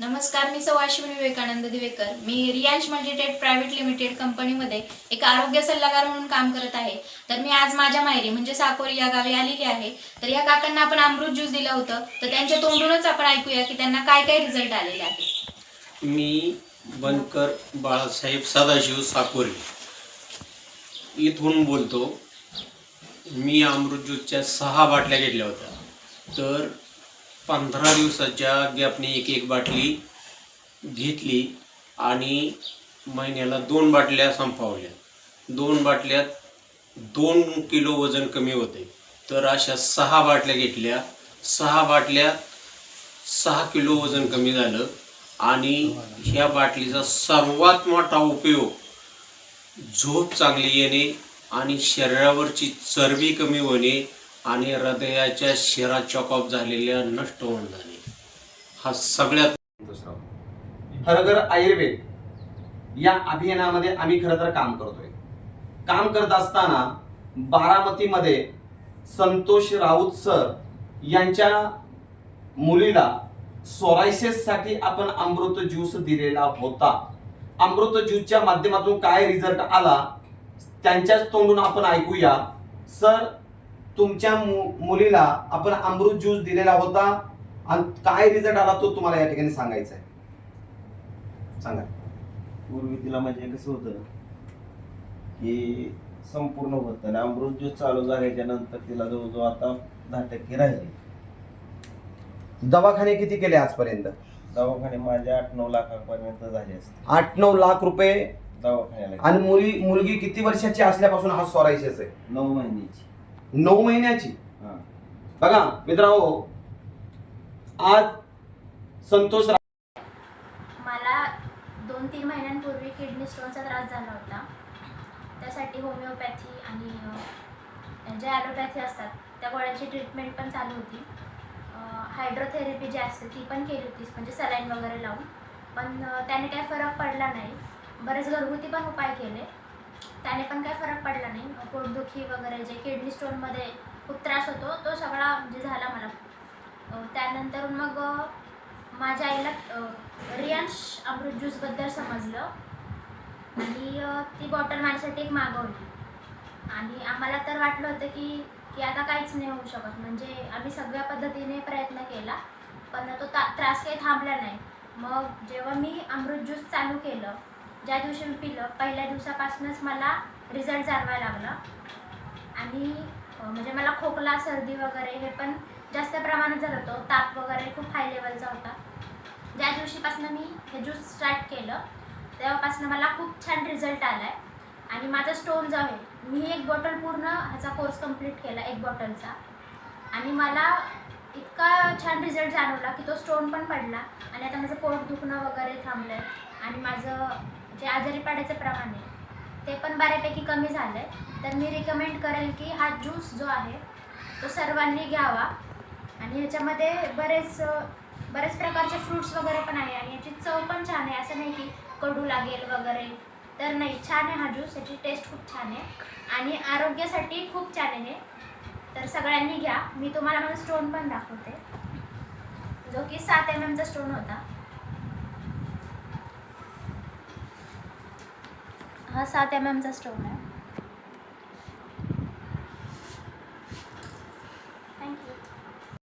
नमस्कार मी सौ अश्विनी विवेकानंद दिवेकर. मी रियांश मल्टीटेट प्रायव्हेट लिमिटेड कंपनीमध्ये एक आरोग्य सल्लागार म्हणून काम करत आहे. तर मी आज माझ्या माहेरी म्हणजे साकोरी या गावी आलेली आहे. तर या काकांना आपण अमृत ज्यूस दिलं होतं. तर त्यांच्या तोंडूनच आपण ऐकूया की त्यांना काय काय रिझल्ट आलेले आहे मी बनकर बाळासाहेब सदाशिव साकोरी. इथून बोलतो मी अमृत ज्यूसच्या सहा बाटल्या घेतल्या होत्या. तर पंधरा दिवसाच्या गॅपने एक एक बाटली घेतली आणि महिन्याला दोन बाटल्या संपवल्या. दोन बाटल्यात दोन किलो वजन कमी होते. तर अशा सहा बाटल्या घेतल्या. सहा बाटल्या सहा किलो वजन कमी झालं आणि ह्या बाटलीचा सर्वात मोठा उपयोग झोप चांगली येणे आणि शरीरावरची चरबी कमी होणे आणि हृदयाच्या शिरा चॉकअप झालेल्या नष्ट होऊन जाणे हा सगळ्यात दुसरा हरघर आयुर्वेद या अभियानामध्ये आम्ही खरं तर काम करतोय. काम करत असताना बारामतीमध्ये संतोष राऊत सर यांच्या मुलीला सोरायसेससाठी आपण अमृत ज्यूस दिलेला होता. अमृत ज्यूसच्या माध्यमातून काय रिझल्ट आला त्यांच्याच तोंडून आपण ऐकूया. सर तुमच्या मु- मुलीला आपण अमृत ज्यूस दिलेला होता. आणि काय रिझल्ट आला तो तुम्हाला या ठिकाणी सांगायचा आहे? सांगा. पूर्वी तिला म्हणजे कसं होतं की संपूर्ण होतं आणि अमृत ज्यूस चालू झाल्याच्यानंतर तिला जवळजवळ आता दहा टक्के राहिले. दवाखाने किती केले आजपर्यंत? दवाखाने माझे आठ नऊ लाखापर्यंत झाले असते. आठ नऊ लाख रुपये? दवाखान्याला आणि मुली मुलगी किती वर्षाची असल्यापासून हा सोरायसिस आहे? नऊ महिन्याची. नऊ महिन्याची. बघा मित्रांनो आज संतोष रा- मला दोन तीन महिन्यांपूर्वी किडनी स्टोनचा त्रास झाला होता. त्यासाठी होमिओपॅथी आणि ज्या ॲलोपॅथी असतात त्या गोळ्यांची ट्रीटमेंट पण चालू होती. हायड्रोथेरपी जी असते ती पण केली होती म्हणजे सलाईन वगैरे लावून. पण त्याने काही फरक पडला नाही. बरेच घरगुती पण उपाय केले. त्याने पण काही फरक पडला नाही. पोटदुखी वगैरे जे किडनी स्टोनमध्ये खूप त्रास होतो तो सगळा म्हणजे झाला मला. त्यानंतर मग माझ्या आईला रियांश अमृत ज्यूसबद्दल समजलं. आणि ती बॉटल माझ्यासाठी एक मागवली. आणि आम्हाला तर वाटलं होतं की की आता काहीच नाही होऊ शकत. म्हणजे आम्ही सगळ्या पद्धतीने प्रयत्न केला पण तो ता त्रास काही थांबला नाही. मग जेव्हा मी अमृत ज्यूस चालू केलं ज्या दिवशी मी पिलं पहिल्या दिवसापासूनच मला रिझल्ट जाणवायला लागला. आणि म्हणजे मला खोकला सर्दी वगैरे हे पण जास्त प्रमाणात झालं होतं. ताप वगैरे खूप हाय लेवलचा होता. ज्या दिवशीपासून मी हे ज्यूस स्टार्ट केलं तेव्हापासून मला खूप छान रिझल्ट आला आहे आणि माझा स्टोन जो आहे मी एक बॉटल पूर्ण ह्याचा कोर्स कंप्लीट केला एक बॉटलचा आणि मला इतका छान रिझल्ट जाणवला की तो स्टोन पण पडला. आणि आता माझं पोट दुखणं वगैरे थांबलं आहे आणि माझं जे आजारी पाडायचं प्रमाण आहे ते पण बऱ्यापैकी कमी झालं आहे तर मी रिकमेंड करेल की हा ज्यूस जो आहे तो सर्वांनी घ्यावा. आणि ह्याच्यामध्ये बरेच बरेच प्रकारचे फ्रुट्स वगैरे पण आहे. आणि याची चव पण छान आहे. असं नाही की कडू लागेल वगैरे. तर नाही छान आहे हा ज्यूस याची टेस्ट खूप छान आहे. आणि आरोग्यासाठी खूप छान आहे तर सगळ्यांनी घ्या. मी तुम्हाला माझा स्टोन पण दाखवते. जो की सात एम एमचा स्टोन होता. हा सात एम एमचा स्टोन आहे.